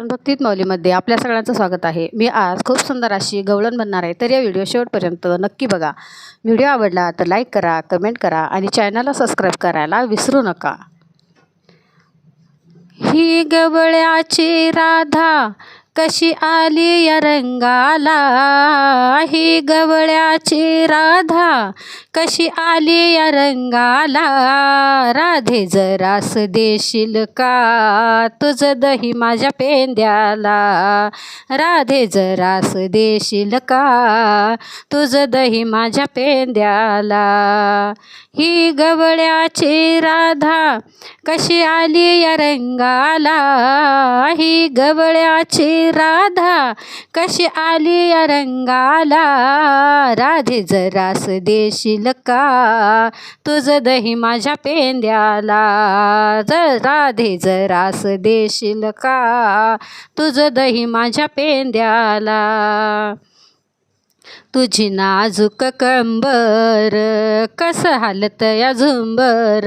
भक्तीत मौलीमध्ये आपल्या सगळ्यांचं स्वागत आहे. मी आज खूप सुंदर अशी गवळण बनणार आहे. तर या व्हिडिओ शेवटपर्यंत नक्की बघा. व्हिडिओ आवडला तर लाईक करा कमेंट करा आणि चॅनलला सबस्क्राईब करायला विसरू नका. ही गवळ्याची राधा कशी आली या रंगाला? ही गवळ्याची राधा. कशी आली या रंगाला? राधे जरास देशील का? तुझं दही माझ्या पेंद्याला. राधे जरास देशील का? तुझं दही माझ्या पेंद्याला. ही गवळ्याची राधा. कशी आली या रंगाला? ही गवळ्याची राधा कशी आली या रंगाला? राधे जरास देशील का? तुझं दही माझ्या पेंद्याला. जर राधे जरास देशील का? तुझं दही माझ्या पेंद्याला. तुझी नाजूक कंबर कसं हालत या झुंबर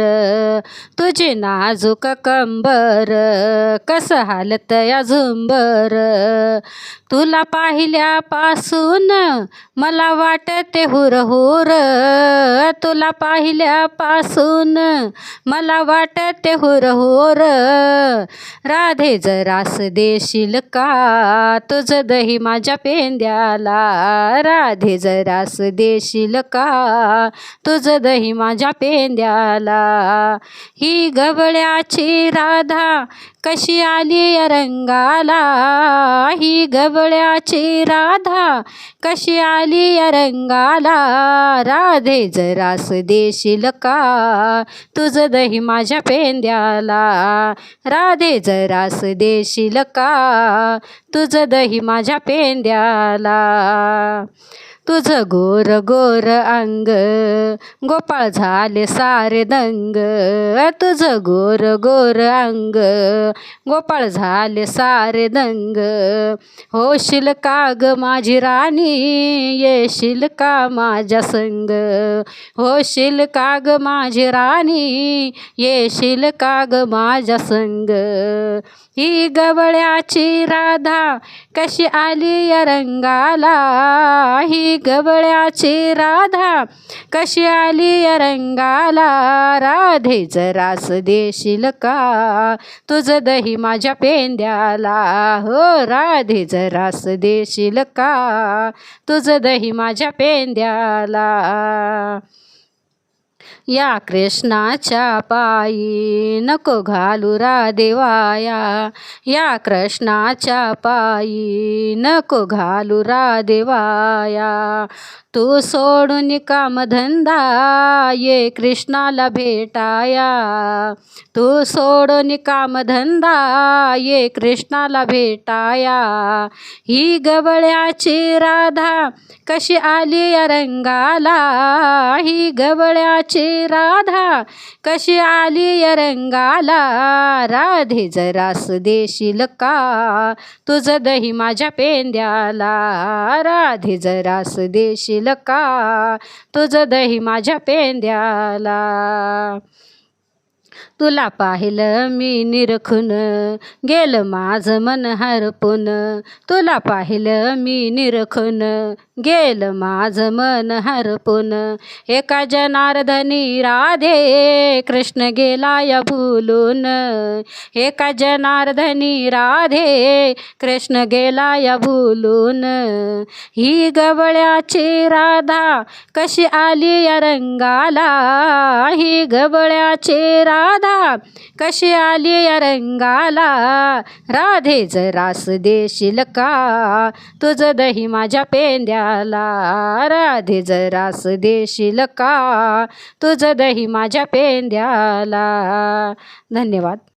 तुझी नाजूक कंबर कसं हालत या झुंबर तुला पाहिल्यापासून मला वाटते हुरहुर. तुला पाहिल्यापासून मला वाटते हुरहुर. राधे जरास देशील का? तुझं दही माझ्या पेंद्याला. राधे जरास देशील का? तुझं दही माझ्या पेंद्याला. ही गवळ्याची राधा कशी आली या रंगाला? ही गवळ्याची राधा. कशी आली या रंगाला? राधे जरास देशील का? तुझं दही माझ्या पेंद्याला. राधे जरास देशील का? तुझं दही माझ्या पेंद्याला. तुझं गोर गोर अंग गोपाळ झाले सारे दंग. तुझं गोर गोर अंग गोपाळ झाले सारे दंग. होशील का ग माझी राणी? येशील का माझ्या संग? होशील का ग माझी राणी? येशील का ग माझ्या संग? ही गवळ्याची राधा कशी आली या रंगाला? ही गवळ्याची राधा कशी आली रंगाला राधे जरास देशील का? तुझं दही माझ्या पेंद्याला. हो राधे जरास देशील का? तुझं दही माझ्या पेंद्याला. या कृष्णाच्या पायी नको घालू देवाया. या कृष्णाच्या पायी नको घालू देवाया. तू सोडून कामधंदा ये कृष्णाला भेटाया. तू सोडून कामधंदा ये कृष्णाला भेटाया. ही गवळ्याची राधा कशी आली या रंगाला ही गवळ्याची राधा कशी आली या रंगाला राधे जरास देशील का? तुझं दही माझ्या पेंद्याला. राधे जरास देशील का? तुझं दही माझ्या पेंद्याला. तुला पाहिलं मी निरखून गेलं माझं मन हरपून. तुला पाहिलं मी निरखून गेल माझं मन हरपून. एका जनार्दनी राधे कृष्ण गेला या भुलून. एका जनार्दनी राधे कृष्ण गेला या भुलून. ही गवळ्याची राधा कशी आली या रंगाला ही गवळ्याची राधा कशी आली या रंगाला राधे जरास देशील का? तुझं दही माझ्या पेंद्या झाला राधे जरास देशील का? तुझं दही माझ्या पेंद्याला. धन्यवाद.